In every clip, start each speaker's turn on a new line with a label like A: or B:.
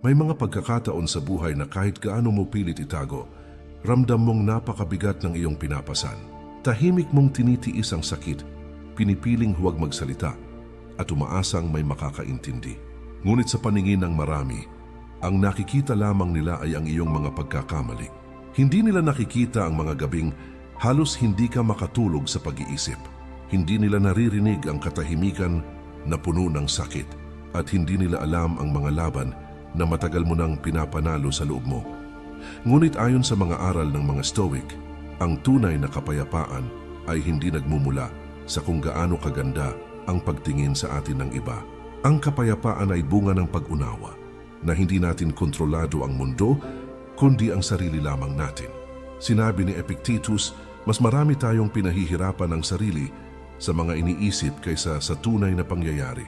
A: May mga pagkakataon sa buhay na kahit gaano mo pilit itago, ramdam mong napakabigat ng iyong pinapasan. Tahimik mong tinitiis ang sakit, pinipiling huwag magsalita, at umaasang may makakaintindi. Ngunit sa paningin ng marami, ang nakikita lamang nila ay ang iyong mga pagkakamali. Hindi nila nakikita ang mga gabing halos hindi ka makatulog sa pag-iisip. Hindi nila naririnig ang katahimikan na puno ng sakit at hindi nila alam ang mga laban na matagal mo nang pinapanalo sa loob mo. Ngunit ayon sa mga aral ng mga Stoic, ang tunay na kapayapaan ay hindi nagmumula sa kung gaano kaganda ang pagtingin sa atin ng iba. Ang kapayapaan ay bunga ng pag-unawa na hindi natin kontrolado ang mundo kundi ang sarili lamang natin. Sinabi ni Epictetus, mas marami tayong pinahihirapan ng sarili sa mga iniisip kaysa sa tunay na pangyayari.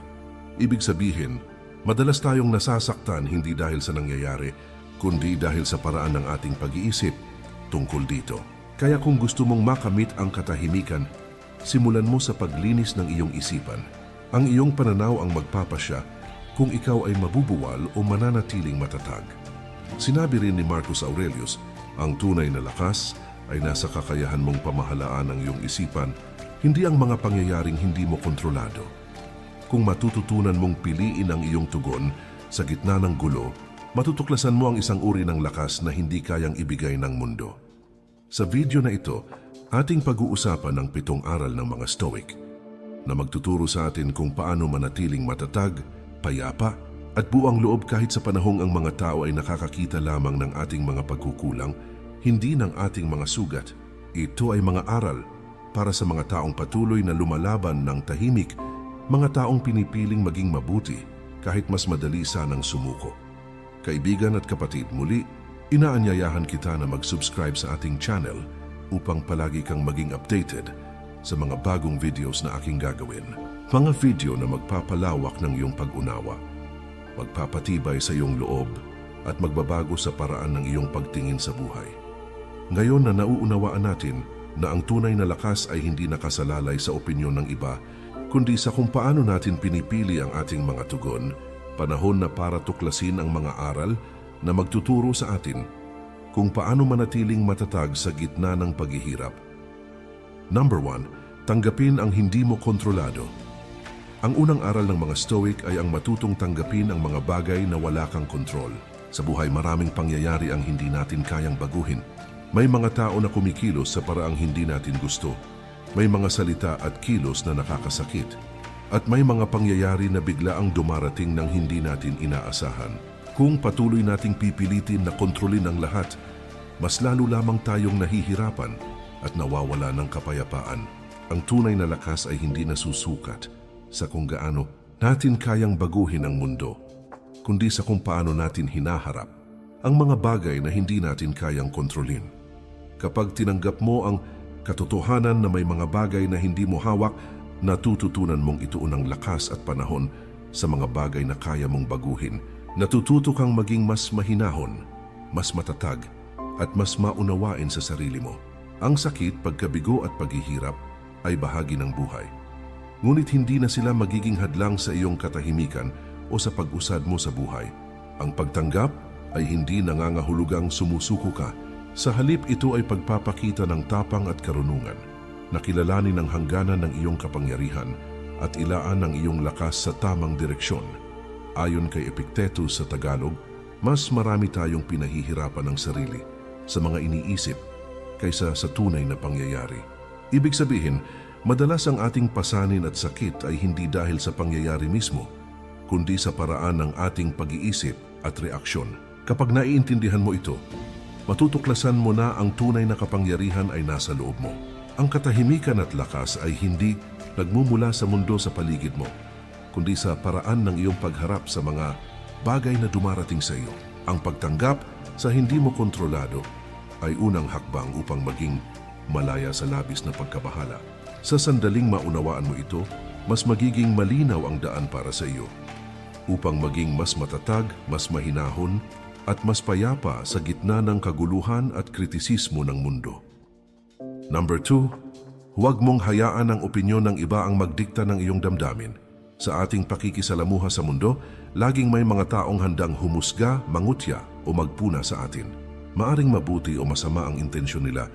A: Ibig sabihin, madalas tayong nasasaktan hindi dahil sa nangyayari, kundi dahil sa paraan ng ating pag-iisip tungkol dito. Kaya kung gusto mong makamit ang katahimikan, simulan mo sa paglinis ng iyong isipan. Ang iyong pananaw ang magpapasya kung ikaw ay mabubuwal o mananatiling matatag. Sinabi rin ni Marcus Aurelius, ang tunay na lakas ay nasa kakayahan mong pamahalaan ang iyong isipan, hindi ang mga pangyayaring hindi mo kontrolado. Kung matututunan mong piliin ang iyong tugon sa gitna ng gulo, matutuklasan mo ang isang uri ng lakas na hindi kayang ibigay ng mundo. Sa video na ito, ating pag-uusapan ang pitong aral ng mga Stoic na magtuturo sa atin kung paano manatiling matatag, payapa, at buang loob kahit sa panahong ang mga tao ay nakakakita lamang ng ating mga pagkukulang, hindi ng ating mga sugat. Ito ay mga aral para sa mga taong patuloy na lumalaban ng tahimik, mga taong pinipiling maging mabuti kahit mas madali sanang sumuko. Kaibigan at kapatid, muli, inaanyayahan kita na mag-subscribe sa ating channel upang palagi kang maging updated sa mga bagong videos na aking gagawin. Mga video na magpapalawak ng iyong pag-unawa, magpapatibay sa iyong loob at magbabago sa paraan ng iyong pagtingin sa buhay. Ngayon na nauunawaan natin na ang tunay na lakas ay hindi nakasalalay sa opinyon ng iba, kundi sa kung paano natin pinipili ang ating mga tugon, panahon na para tuklasin ang mga aral na magtuturo sa atin kung paano manatiling matatag sa gitna ng paghihirap. Number 1. Tanggapin ang hindi mo kontrolado. Ang unang aral ng mga Stoic ay ang matutong tanggapin ang mga bagay na wala kang kontrol. Sa buhay maraming pangyayari ang hindi natin kayang baguhin. May mga tao na kumikilos sa paraang hindi natin gusto. May mga salita at kilos na nakakasakit. At may mga pangyayari na bigla ang dumarating ng hindi natin inaasahan. Kung patuloy nating pipilitin na kontrolin ang lahat, mas lalo lamang tayong nahihirapan at nawawala ng kapayapaan. Ang tunay na lakas ay hindi nasusukat sa kung gaano natin kayang baguhin ang mundo, kundi sa kung paano natin hinaharap ang mga bagay na hindi natin kayang kontrolin. Kapag tinanggap mo ang katotohanan na may mga bagay na hindi mo hawak, natututunan mong ituon ang lakas at panahon sa mga bagay na kaya mong baguhin. Natututo kang maging mas mahinahon, mas matatag, at mas maunawain sa sarili mo. Ang sakit, pagkabigo at paghihirap ay bahagi ng buhay. Ngunit hindi na sila magiging hadlang sa iyong katahimikan o sa pag-usad mo sa buhay. Ang pagtanggap ay hindi nangangahulugang sumusuko ka. Sa halip ito ay pagpapakita ng tapang at karunungan, nakilalanin ang hangganan ng iyong kapangyarihan at ilaan ang iyong lakas sa tamang direksyon. Ayon kay Epictetus sa Tagalog, mas marami tayong pinahihirapan ng sarili sa mga iniisip kaysa sa tunay na pangyayari. Ibig sabihin, madalas ang ating pasanin at sakit ay hindi dahil sa pangyayari mismo, kundi sa paraan ng ating pag-iisip at reaksyon. Kapag naiintindihan mo ito, matutuklasan mo na ang tunay na kapangyarihan ay nasa loob mo. Ang katahimikan at lakas ay hindi nagmumula sa mundo sa paligid mo, kundi sa paraan ng iyong pagharap sa mga bagay na dumarating sa iyo. Ang pagtanggap sa hindi mo kontrolado ay unang hakbang upang maging malaya sa labis na pagkabahala. Sa sandaling maunawaan mo ito, mas magiging malinaw ang daan para sa iyo upang maging mas matatag, mas mahinahon, at mas payapa sa gitna ng kaguluhan at kritisismo ng mundo. Number 2, huwag mong hayaan ang opinyon ng iba ang magdikta ng iyong damdamin. Sa ating pakikisalamuha sa mundo, laging may mga taong handang humusga, mangutya o magpuna sa atin. Maaring mabuti o masama ang intensyon nila,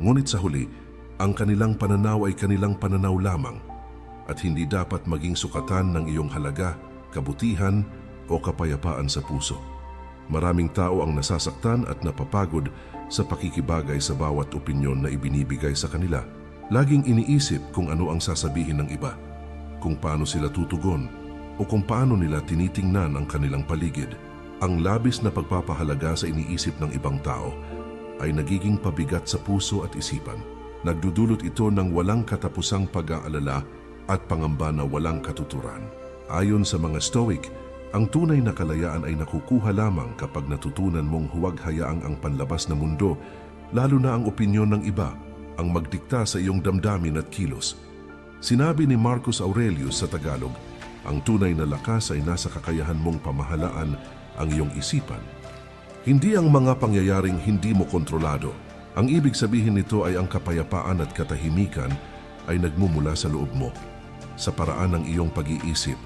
A: ngunit sa huli, ang kanilang pananaw ay kanilang pananaw lamang at hindi dapat maging sukatan ng iyong halaga, kabutihan o kapayapaan sa puso. Maraming tao ang nasasaktan at napapagod sa pakikibagay sa bawat opinyon na ibinibigay sa kanila. Laging iniisip kung ano ang sasabihin ng iba, kung paano sila tutugon, o kung paano nila tinitingnan ang kanilang paligid. Ang labis na pagpapahalaga sa iniisip ng ibang tao ay nagiging pabigat sa puso at isipan. Nagdudulot ito ng walang katapusang pag-aalala at pangamba na walang katuturan. Ayon sa mga Stoic, ang tunay na kalayaan ay nakukuha lamang kapag natutunan mong huwag hayaang ang panlabas na mundo, lalo na ang opinyon ng iba, ang magdikta sa iyong damdamin at kilos. Sinabi ni Marcus Aurelius sa Tagalog, ang tunay na lakas ay nasa kakayahan mong pamahalaan ang iyong isipan. Hindi ang mga pangyayaring hindi mo kontrolado. Ang ibig sabihin nito ay ang kapayapaan at katahimikan ay nagmumula sa loob mo, sa paraan ng iyong pag-iisip,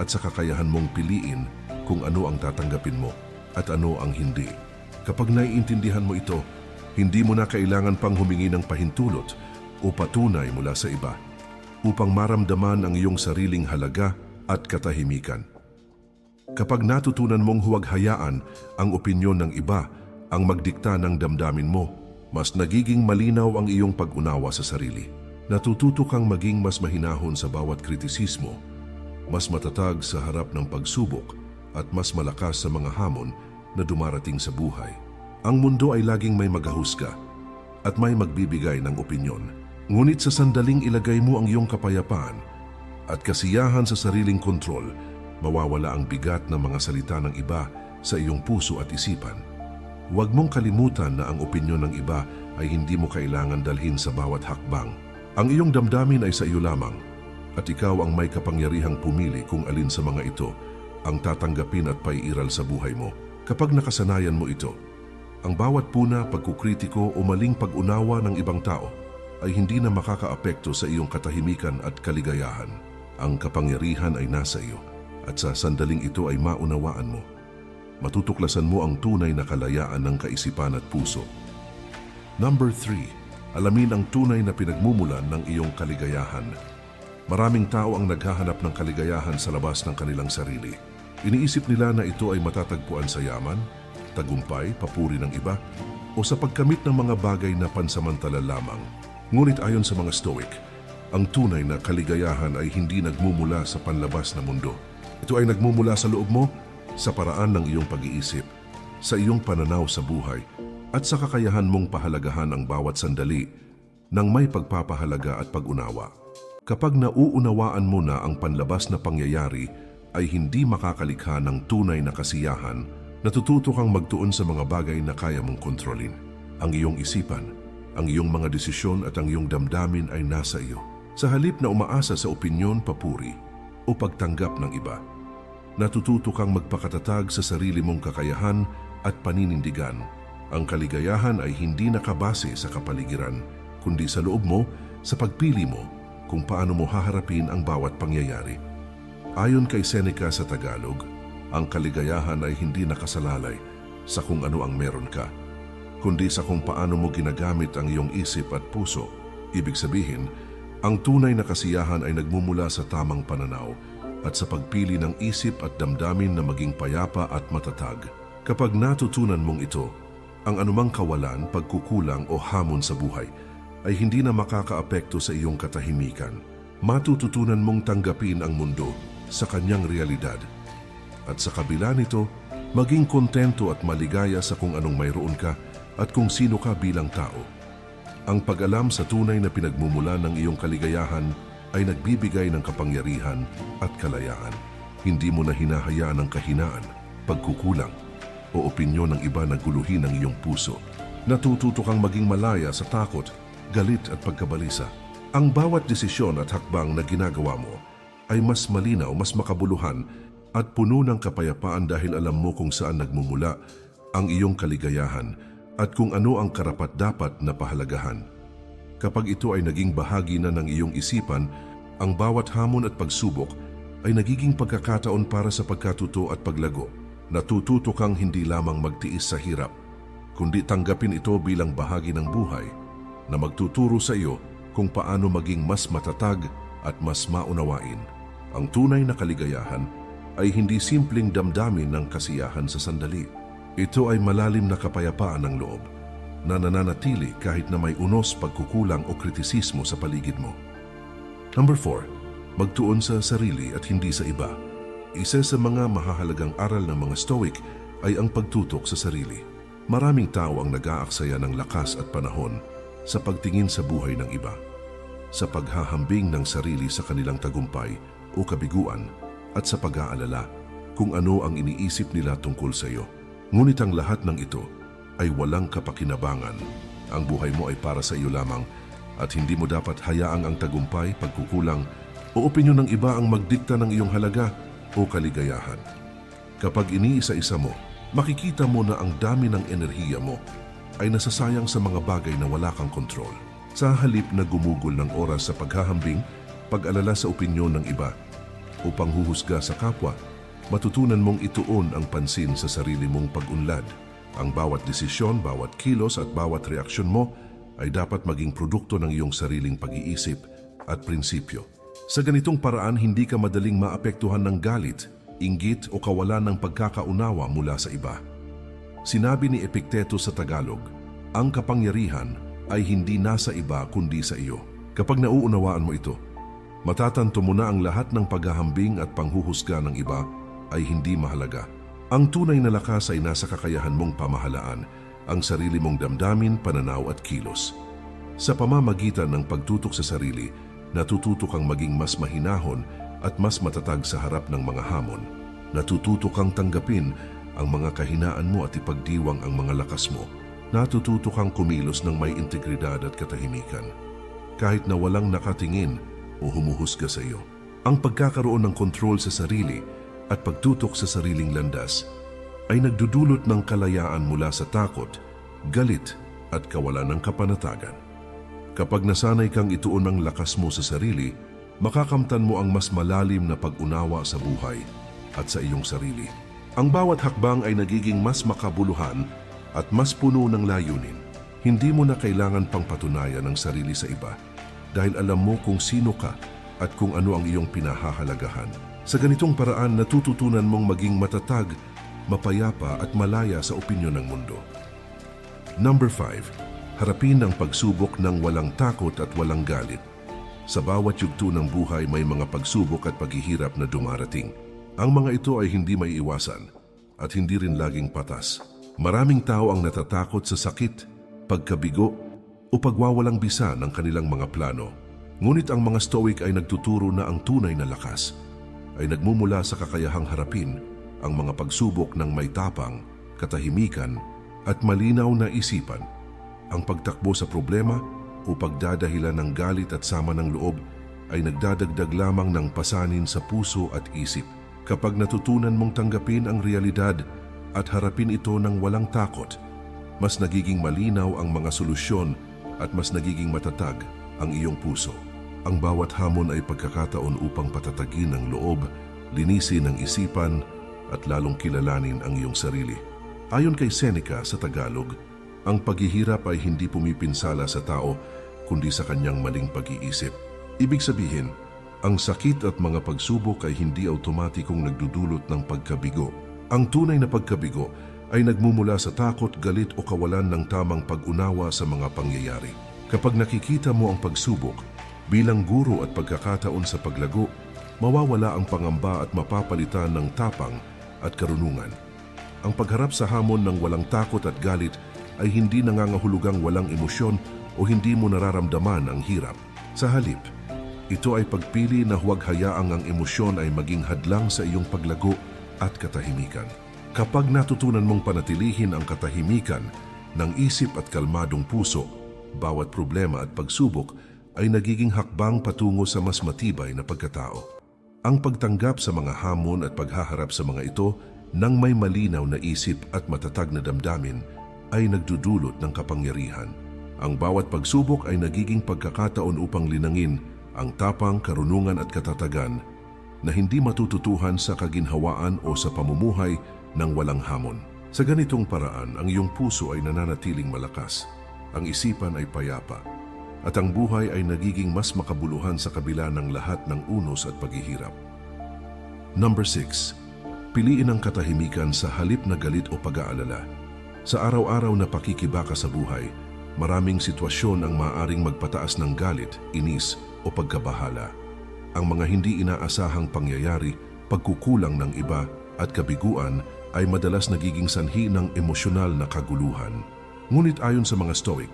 A: at sa kakayahan mong piliin kung ano ang tatanggapin mo at ano ang hindi. Kapag naiintindihan mo ito, hindi mo na kailangan pang humingi ng pahintulot o patunay mula sa iba upang maramdaman ang iyong sariling halaga at katahimikan. Kapag natutunan mong huwag hayaan ang opinyon ng iba ang magdikta ng damdamin mo, mas nagiging malinaw ang iyong pag-unawa sa sarili. Natututo kang maging mas mahinahon sa bawat kritisismo mas matatag sa harap ng pagsubok at mas malakas sa mga hamon na dumarating sa buhay. Ang mundo ay laging may magahusga at may magbibigay ng opinyon. Ngunit sa sandaling ilagay mo ang iyong kapayapaan at kasiyahan sa sariling kontrol, mawawala ang bigat ng mga salita ng iba sa iyong puso at isipan. Huwag mong kalimutan na ang opinyon ng iba ay hindi mo kailangan dalhin sa bawat hakbang. Ang iyong damdamin ay sa iyo lamang at ikaw ang may kapangyarihang pumili kung alin sa mga ito ang tatanggapin at paiiral sa buhay mo. Kapag nakasanayan mo ito, ang bawat puna, pagkukritiko o maling pag-unawa ng ibang tao ay hindi na makakaapekto sa iyong katahimikan at kaligayahan. Ang kapangyarihan ay nasa iyo at sa sandaling ito ay maunawaan mo. Matutuklasan mo ang tunay na kalayaan ng kaisipan at puso. Number 3. Alamin ang tunay na pinagmumulan ng iyong kaligayahan. Maraming tao ang naghahanap ng kaligayahan sa labas ng kanilang sarili. Iniisip nila na ito ay matatagpuan sa yaman, tagumpay, papuri ng iba, o sa pagkamit ng mga bagay na pansamantala lamang. Ngunit ayon sa mga Stoic, ang tunay na kaligayahan ay hindi nagmumula sa panlabas na mundo. Ito ay nagmumula sa loob mo, sa paraan ng iyong pag-iisip, sa iyong pananaw sa buhay, at sa kakayahan mong pahalagahan ang bawat sandali ng may pagpapahalaga at pag-unawa. Kapag nauunawaan mo na ang panlabas na pangyayari ay hindi makakalikha ng tunay na kasiyahan, natututo kang magtuon sa mga bagay na kaya mong kontrolin. Ang iyong isipan, ang iyong mga desisyon at ang iyong damdamin ay nasa iyo. Sa halip na umaasa sa opinyon, papuri o pagtanggap ng iba, natututo kang magpakatatag sa sarili mong kakayahan at paninindigan. Ang kaligayahan ay hindi nakabase sa kapaligiran, kundi sa loob mo, sa pagpili mo kung paano mo haharapin ang bawat pangyayari. Ayon kay Seneca sa Tagalog, ang kaligayahan ay hindi nakasalalay sa kung ano ang meron ka, kundi sa kung paano mo ginagamit ang iyong isip at puso. Ibig sabihin, ang tunay na kasiyahan ay nagmumula sa tamang pananaw at sa pagpili ng isip at damdamin na maging payapa at matatag. Kapag natutunan mong ito, ang anumang kawalan, pagkukulang o hamon sa buhay ay hindi na makakaapekto sa iyong katahimikan. Matututunan mong tanggapin ang mundo sa kanyang realidad. At sa kabila nito, maging kontento at maligaya sa kung anong mayroon ka at kung sino ka bilang tao. Ang pag-alam sa tunay na pinagmumula ng iyong kaligayahan ay nagbibigay ng kapangyarihan at kalayaan. Hindi mo na hinahayaan ang kahinaan, pagkukulang, o opinyon ng iba na guluhin ang iyong puso. Natututo kang maging malaya sa takot, galit at pagkabalisa. Ang bawat desisyon at hakbang na ginagawa mo ay mas malinaw, mas makabuluhan at puno ng kapayapaan dahil alam mo kung saan nagmumula ang iyong kaligayahan at kung ano ang karapat-dapat na pahalagahan. Kapag ito ay naging bahagi na ng iyong isipan, ang bawat hamon at pagsubok ay nagiging pagkakataon para sa pagkatuto at paglago. Natututo kang hindi lamang magtiis sa hirap, kundi tanggapin ito bilang bahagi ng buhay na magtuturo sa iyo kung paano maging mas matatag at mas maunawain. Ang tunay na kaligayahan ay hindi simpleng damdamin ng kasiyahan sa sandali. Ito ay malalim na kapayapaan ng loob na nananatili kahit na may unos, pagkukulang o kritisismo sa paligid mo. Number 4. Magtuon sa sarili at hindi sa iba. Isa sa mga mahahalagang aral ng mga Stoic ay ang pagtutok sa sarili. Maraming tao ang nag-aaksaya ng lakas at panahon sa pagtingin sa buhay ng iba, sa paghahambing ng sarili sa kanilang tagumpay o kabiguan at sa pag-aalala kung ano ang iniisip nila tungkol sa iyo. Ngunit ang lahat ng ito ay walang kapakinabangan. Ang buhay mo ay para sa iyo lamang at hindi mo dapat hayaang ang tagumpay, pagkukulang o opinyon ng iba ang magdikta ng iyong halaga o kaligayahan. Kapag iniisa-isa mo, makikita mo na ang dami ng enerhiya mo ay nasasayang sa mga bagay na wala kang kontrol. Sa halip na gumugol ng oras sa paghahambing, pag-alala sa opinyon ng iba o panghuhusga sa kapwa, matutunan mong ituon ang pansin sa sarili mong pag-unlad. Ang bawat desisyon, bawat kilos at bawat reaksyon mo ay dapat maging produkto ng iyong sariling pag-iisip at prinsipyo. Sa ganitong paraan, hindi ka madaling maapektuhan ng galit, inggit o kawalan ng pagkakaunawa mula sa iba. Sinabi ni Epicteto sa Tagalog, ang kapangyarihan ay hindi nasa iba kundi sa iyo. Kapag nauunawaan mo ito, matatanto mo na ang lahat ng paghahambing at panghuhusga ng iba ay hindi mahalaga. Ang tunay na lakas ay nasa kakayahan mong pamahalaan ang sarili mong damdamin, pananaw at kilos. Sa pamamagitan ng pagtutok sa sarili, natututo kang maging mas mahinahon at mas matatag sa harap ng mga hamon. Natututo kang tanggapin ang mga kahinaan mo at ipagdiwang ang mga lakas mo. Natututo kang kumilos ng may integridad at katahimikan. Kahit na walang nakatingin o humuhusga sa iyo. Ang pagkakaroon ng kontrol sa sarili at pagtutok sa sariling landas ay nagdudulot ng kalayaan mula sa takot, galit at kawalan ng kapanatagan. Kapag nasanay kang ituon ang lakas mo sa sarili, makakamtan mo ang mas malalim na pag-unawa sa buhay at sa iyong sarili. Ang bawat hakbang ay nagiging mas makabuluhan at mas puno ng layunin. Hindi mo na kailangan pang patunayan ang sarili sa iba dahil alam mo kung sino ka at kung ano ang iyong pinahahalagahan. Sa ganitong paraan, natututunan mong maging matatag, mapayapa at malaya sa opinyon ng mundo. Number 5. Harapin ang pagsubok ng walang takot at walang galit. Sa bawat yugto ng buhay may mga pagsubok at paghihirap na dumarating. Ang mga ito ay hindi may iwasan at hindi rin laging patas. Maraming tao ang natatakot sa sakit, pagkabigo o pagwawalang bisa ng kanilang mga plano. Ngunit ang mga stoic ay nagtuturo na ang tunay na lakas ay nagmumula sa kakayahang harapin ang mga pagsubok ng may tapang, katahimikan at malinaw na isipan. Ang pagtakbo sa problema o pagdadahilan ng galit at sama ng loob ay nagdadagdag lamang ng pasanin sa puso at isip. Kapag natutunan mong tanggapin ang realidad at harapin ito ng walang takot, mas nagiging malinaw ang mga solusyon at mas nagiging matatag ang iyong puso. Ang bawat hamon ay pagkakataon upang patatagin ang loob, linisin ang isipan at lalong kilalanin ang iyong sarili. Ayon kay Seneca sa Tagalog, ang paghihirap ay hindi pumipinsala sa tao kundi sa kanyang maling pag-iisip. Ibig sabihin, ang sakit at mga pagsubok ay hindi automatikong nagdudulot ng pagkabigo. Ang tunay na pagkabigo ay nagmumula sa takot, galit o kawalan ng tamang pag-unawa sa mga pangyayari. Kapag nakikita mo ang pagsubok bilang guro at pagkakataon sa paglago, mawawala ang pangamba at mapapalitan ng tapang at karunungan. Ang pagharap sa hamon ng walang takot at galit ay hindi nangangahulugang walang emosyon o hindi mo nararamdaman ang hirap. Sa halip, ito ay pagpili na huwag hayaang ang emosyon ay maging hadlang sa iyong paglago at katahimikan. Kapag natutunan mong panatilihin ang katahimikan ng isip at kalmadong puso, bawat problema at pagsubok ay nagiging hakbang patungo sa mas matibay na pagkatao. Ang pagtanggap sa mga hamon at paghaharap sa mga ito nang may malinaw na isip at matatag na damdamin ay nagdudulot ng kapangyarihan. Ang bawat pagsubok ay nagiging pagkakataon upang linangin ang tapang, karunungan at katatagan na hindi matututuhan sa kaginhawaan o sa pamumuhay ng walang hamon. Sa ganitong paraan, ang iyong puso ay nananatiling malakas, ang isipan ay payapa, at ang buhay ay nagiging mas makabuluhan sa kabila ng lahat ng unos at paghihirap. Number 6. Piliin ang katahimikan sa halip na galit o pag-aalala. Sa araw-araw na pakikibaka sa buhay, maraming sitwasyon ang maaaring magpataas ng galit, inis o pagkabahala. Ang mga hindi inaasahang pangyayari, pagkukulang ng iba at kabiguan ay madalas nagiging sanhi ng emosyonal na kaguluhan. Ngunit ayon sa mga Stoic,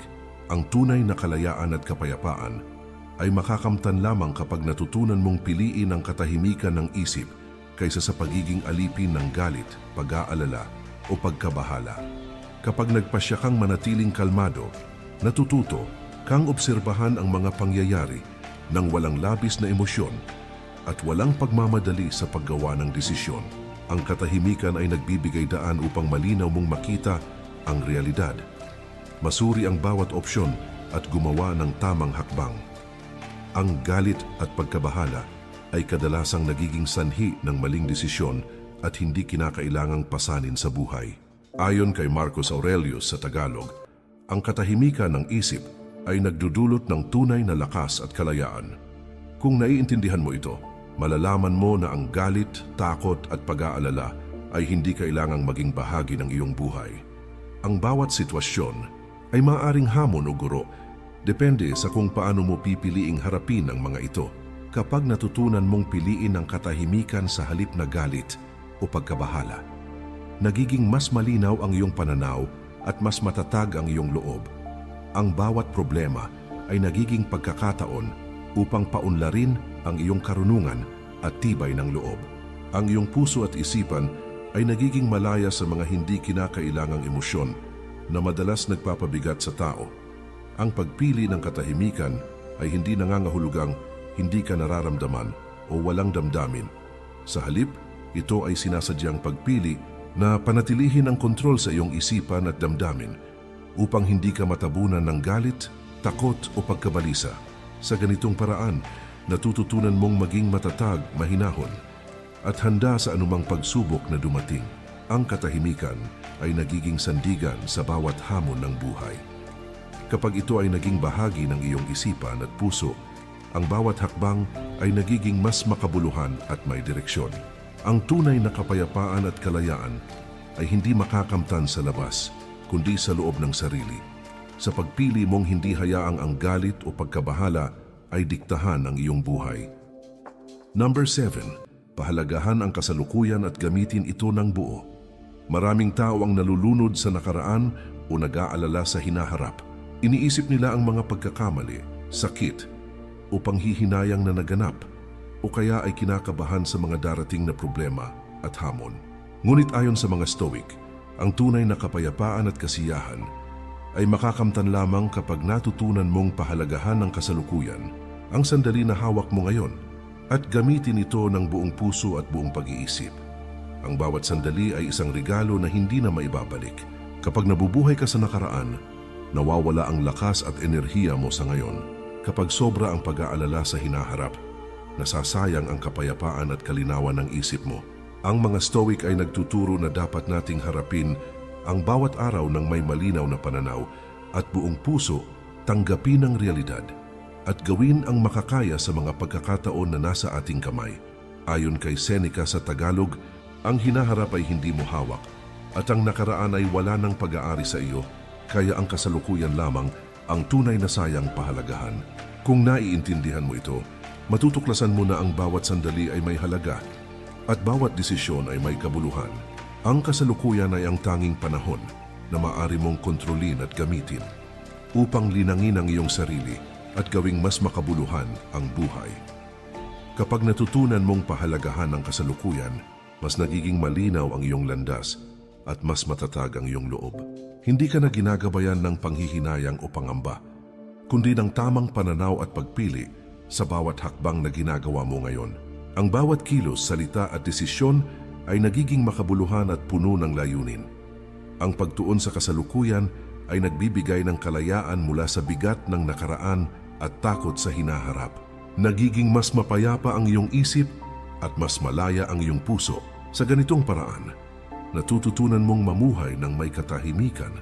A: ang tunay na kalayaan at kapayapaan ay makakamtan lamang kapag natutunan mong piliin ang katahimikan ng isip kaysa sa pagiging alipin ng galit, pag-aalala o pagkabahala. Kapag nagpasya kang manatiling kalmado, natututo kang obserbahan ang mga pangyayari ng walang labis na emosyon at walang pagmamadali sa paggawa ng desisyon. Ang katahimikan ay nagbibigay daan upang malinaw mong makita ang realidad. Masuri ang bawat opsyon at gumawa ng tamang hakbang. Ang galit at pagkabahala ay kadalasang nagiging sanhi ng maling desisyon at hindi kinakailangang pasanin sa buhay. Ayon kay Marcos Aurelius sa Tagalog, ang katahimikan ng isip ay nagdudulot ng tunay na lakas at kalayaan. Kung naiintindihan mo ito, malalaman mo na ang galit, takot at pag-aalala ay hindi kailangang maging bahagi ng iyong buhay. Ang bawat sitwasyon ay maaring hamon o guro, depende sa kung paano mo pipiliing harapin ang mga ito. Kapag natutunan mong piliin ang katahimikan sa halip na galit o pagkabahala, nagiging mas malinaw ang iyong pananaw at mas matatag ang iyong loob. Ang bawat problema ay nagiging pagkakataon upang paunlarin ang iyong karunungan at tibay ng loob. Ang iyong puso at isipan ay nagiging malaya sa mga hindi kinakailangang emosyon na madalas nagpapabigat sa tao. Ang pagpili ng katahimikan ay hindi nangangahulugang hindi ka nararamdaman o walang damdamin. Sa halip, ito ay sinasadyang pagpili na panatilihin ang kontrol sa iyong isipan at damdamin upang hindi ka matabunan ng galit, takot o pagkabalisa. Sa ganitong paraan, natututunan mong maging matatag, mahinahon at handa sa anumang pagsubok na dumating. Ang katahimikan ay nagiging sandigan sa bawat hamon ng buhay. Kapag ito ay naging bahagi ng iyong isipan at puso, ang bawat hakbang ay nagiging mas makabuluhan at may direksyon. Ang tunay na kapayapaan at kalayaan ay hindi makakamtan sa labas, kundi sa loob ng sarili. Sa pagpili mong hindi hayaang ang galit o pagkabahala ay diktahan ang iyong buhay. Number 7. Pahalagahan ang kasalukuyan at gamitin ito ng buo. Maraming tao ang nalulunod sa nakaraan o nag-aalala sa hinaharap. Iniisip nila ang mga pagkakamali, sakit, o panghihinayang na naganap o kaya ay kinakabahan sa mga darating na problema at hamon. Ngunit ayon sa mga Stoic, ang tunay na kapayapaan at kasiyahan ay makakamtan lamang kapag natutunan mong pahalagahan ng kasalukuyan ang sandali na hawak mo ngayon at gamitin ito ng buong puso at buong pag-iisip. Ang bawat sandali ay isang regalo na hindi na maibabalik. Kapag nabubuhay ka sa nakaraan, nawawala ang lakas at enerhiya mo sa ngayon. Kapag sobra ang pag-aalala sa hinaharap, nasasayang ang kapayapaan at kalinawan ng isip mo. Ang mga Stoic ay nagtuturo na dapat nating harapin ang bawat araw ng may malinaw na pananaw at buong puso tanggapin ang realidad at gawin ang makakaya sa mga pagkakataon na nasa ating kamay. Ayon kay Seneca sa Tagalog, ang hinaharap ay hindi mo hawak at ang nakaraan ay wala ng pag-aari sa iyo, kaya ang kasalukuyan lamang ang tunay na sayang pahalagahan. Kung naiintindihan mo ito, matutuklasan mo na ang bawat sandali ay may halaga at bawat desisyon ay may kabuluhan. Ang kasalukuyan ay ang tanging panahon na maari mong kontrolin at gamitin upang linangin ang iyong sarili at gawing mas makabuluhan ang buhay. Kapag natutunan mong pahalagahan ang kasalukuyan, mas nagiging malinaw ang iyong landas at mas matatag ang iyong loob. Hindi ka na ginagabayan ng panghihinayang o pangamba, kundi ng tamang pananaw at pagpili sa bawat hakbang na ginagawa mo ngayon. Ang bawat kilos, salita at desisyon ay nagiging makabuluhan at puno ng layunin. Ang pagtuon sa kasalukuyan ay nagbibigay ng kalayaan mula sa bigat ng nakaraan at takot sa hinaharap. Nagiging mas mapayapa ang iyong isip at mas malaya ang iyong puso. Sa ganitong paraan, natututunan mong mamuhay ng may katahimikan,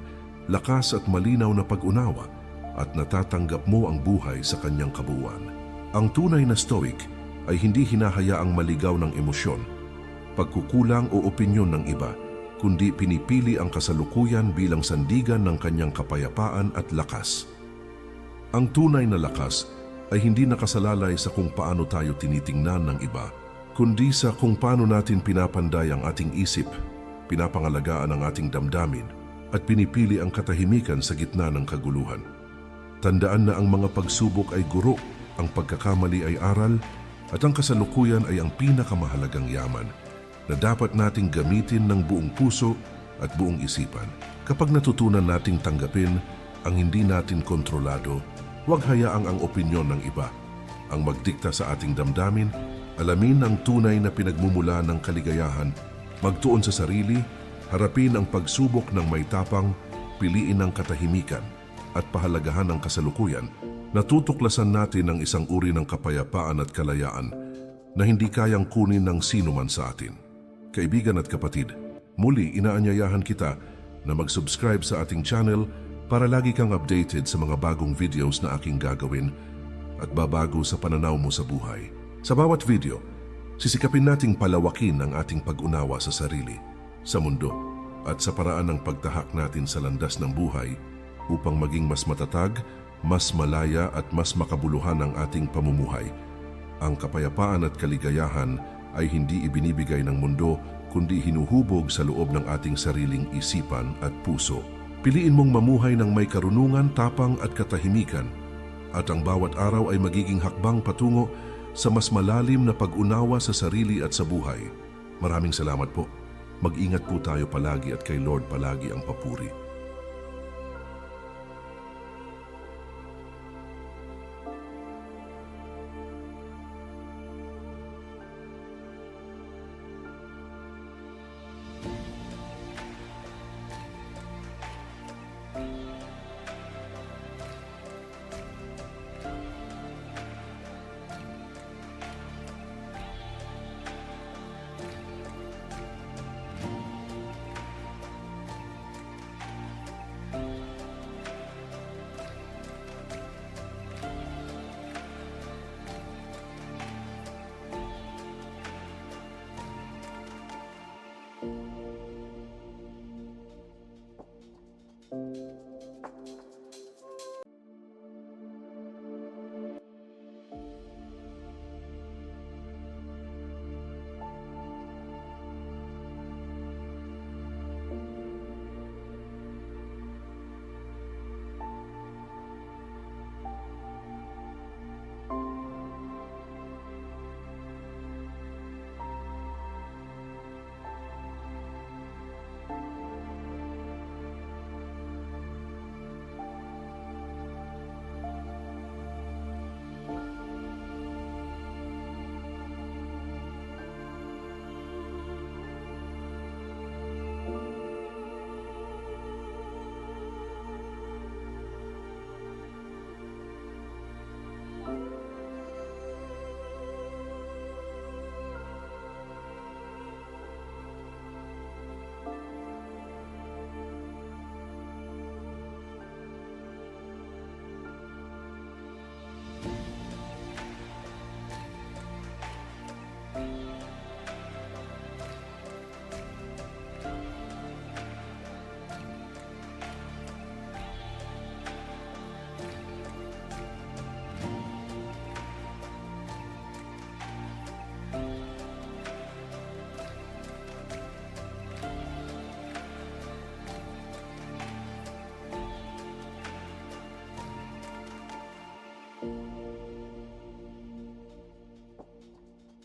A: lakas at malinaw na pag-unawa at natatanggap mo ang buhay sa kanyang kabuuan. Ang tunay na stoic ay hindi hinahayaang maligaw ng emosyon, pagkukulang o opinyon ng iba, kundi pinipili ang kasalukuyan bilang sandigan ng kanyang kapayapaan at lakas. Ang tunay na lakas ay hindi nakasalalay sa kung paano tayo tinitingnan ng iba, kundi sa kung paano natin pinapanday ang ating isip, pinapangalagaan ang ating damdamin, at pinipili ang katahimikan sa gitna ng kaguluhan. Tandaan na ang mga pagsubok ay guro, ang pagkakamali ay aral, at ang kasalukuyan ay ang pinakamahalagang yaman na dapat nating gamitin ng buong puso at buong isipan. Kapag natutunan nating tanggapin ang hindi natin kontrolado, huwag hayaang ang opinyon ng iba ang magdikta sa ating damdamin, alamin ang tunay na pinagmumula ng kaligayahan, magtuon sa sarili, harapin ang pagsubok ng may tapang, piliin ang katahimikan, at pahalagahan ang kasalukuyan, natutuklasan natin ang isang uri ng kapayapaan at kalayaan na hindi kayang kunin ng sino man sa atin. Kaibigan at kapatid, muli inaanyayahan kita na mag-subscribe sa ating channel para lagi kang updated sa mga bagong videos na aking gagawin at babago sa pananaw mo sa buhay. Sa bawat video, sisikapin nating palawakin ang ating pag-unawa sa sarili, sa mundo, at sa paraan ng pagtahak natin sa landas ng buhay upang maging mas matatag, mas malaya at mas makabuluhan ang ating pamumuhay. Ang kapayapaan at kaligayahan ay hindi ibinibigay ng mundo kundi hinuhubog sa loob ng ating sariling isipan at puso. Piliin mong mamuhay ng may karunungan, tapang at katahimikan at ang bawat araw ay magiging hakbang patungo sa mas malalim na pag-unawa sa sarili at sa buhay. Maraming salamat po. Mag-ingat po tayo palagi at kay Lord palagi ang papuri.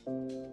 A: Thank you